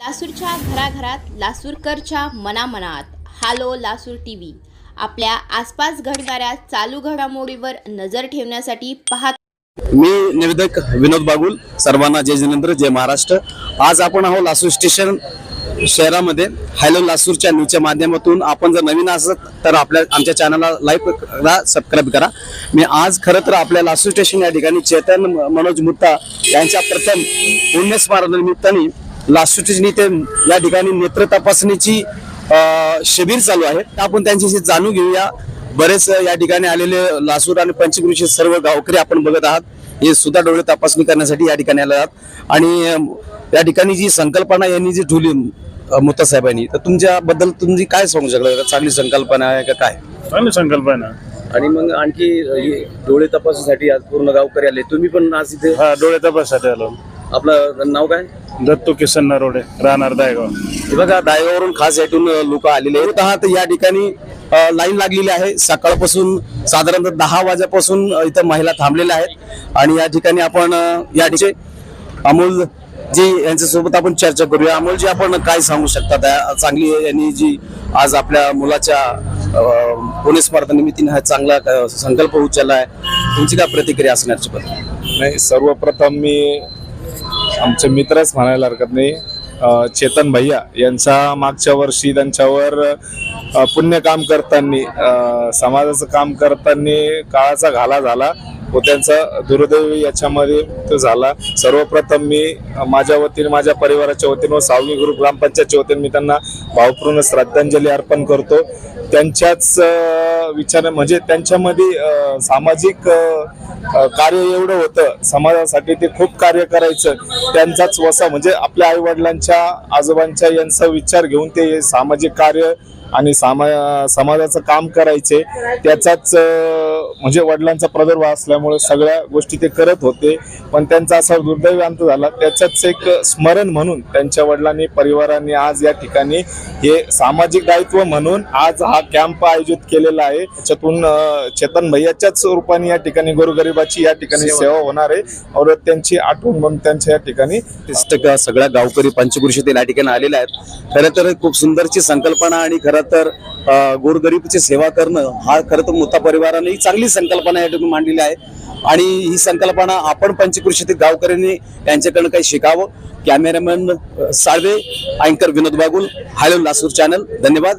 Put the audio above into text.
लासूरच्या घराघरात लासूरकरच्या मनामनात. Hello Lasur T V आपल्या आसपास घडणाऱ्या चालू घडामोडीवर नजर ठेवण्यासाठी पाहत मी निवेदक विनोद बागुल सर्वांना जय जिनेंद्र जय महाराष्ट्र. आज आपण आहोत लासूर स्टेशन शहरामध्ये. हॅलो लासूरच्या न्यूजच्या माध्यमातून आपण जर नवीन असत तर आपल्या आमच्या चॅनलला लाईक करा सबस्क्राईब करा. मी आज खरं तर आपल्या लासूर स्टेशन या ठिकाणी चेतन मनोज मुत्ता यांच्या प्रथम पुण्यस्मरणानिमित्ताने इथे या ठिकाणी नेत्र तपासणीची शिबिर चालू आहे. तर आपण त्यांच्याशी जाणून घेऊया. बरेच या ठिकाणी आलेले लासूर आणि पंचकृषी सर्व गावकरी आपण बघत आहात. हे सुद्धा डोळे तपासणी करण्यासाठी या ठिकाणी आले आहात. आणि या ठिकाणी जी संकल्पना यांनी जी ठेवली अं, मुत्ता साहेबांनी तर तुमच्याबद्दल तुम्ही काय सांगू शकता? चांगली संकल्पना आहे का काय? चांगली संकल्पना. आणि मग आणखी हे डोळे तपासणीसाठी आज पूर्ण गावकरी आले. तुम्ही पण आज इथे हा डोळे तपाससाठी आलो. आपलं नाव काय? दत्तू किसन नरोडे राहणार दायगाव. हे बघा दायगावरून खास यातून लोक आलेले आहेत. आहात या ठिकाणी लाईन लागलेली आहे. सकाळपासून साधारणतः दहा वाजेपासून इथं महिला थांबलेल्या आहेत. आणि या ठिकाणी आपण या ठिकाणी अमोल जी यांच्यासोबत आपण चर्चा करूया. अमोलजी आपण काय सांगू शकता? चांगली यांनी जी आज आपल्या मुलाच्या पुणे स्पर्धानिमित्ताने हा चांगला संकल्प उचलला आहे. तुमची काय प्रतिक्रिया असण्याची नाही सर्वप्रथम मी आमचे मित्रच म्हणायला हरकत नाही. चेतन भैया यांचा मागच्या वर्षी त्यांच्यावर पुण्य काम करताना समाजाचं काम करताना काळाचा घाला झाला व त्यांचा दुर्दैव याच्यामध्ये तो झाला. सर्वप्रथम मी माझ्या वतीने माझ्या परिवाराच्या वतीने व सावगी ग्रुप ग्रामपंचायतच्या वतीने मी त्यांना भावपूर्ण श्रद्धांजली अर्पण करतो. त्यांच्याच विचार म्हणजे त्यांच्यामध्ये सामाजिक कार्य एवढं होतं. समाजासाठी ते खूप कार्य करायचं. त्यांचाच वसा म्हणजे आपल्या आई वडिलांच्या आजोबांच्या यांचा विचार घेऊन ते सामाजिक कार्य आणि सामा समाजाचं काम करायचे. त्याचाच म्हणजे वडिलांचा प्रादुर्भाव असल्यामुळे सगळ्या गोष्टी ते करत होते. पण त्यांचा असा दुर्दैवी अंत झाला. त्याच्याच एक स्मरण म्हणून त्यांच्या वडिलांनी परिवारांनी आज या ठिकाणी हे सामाजिक दायित्व म्हणून आज हा कॅम्प आयोजित केलेला आहे. त्याच्यातून चेतन भैयाच्याच रूपाने या ठिकाणी गोरगरिबाची या ठिकाणी सेवा होणार आहे. और त्यांची आठवण म्हणून त्यांच्या या ठिकाणी सगळ्या गावकरी पंचकृषी या ठिकाणी आलेले आहेत. खरं तर खूप सुंदरची संकल्पना आणि खरं तर गोरगरीबची सेवा करणं हा खरं तर मोठा परिवाराने ही चांगली संकल्पना या ठिकाणी मांडलेली आहे. आणि ही संकल्पना आपण पंचकृषीतील गावकऱ्यांनी यांच्याकडनं काही शिकावं. कॅमेरामॅन साळवे अँकर विनोद बागुल हायलो लासूर चॅनल. धन्यवाद.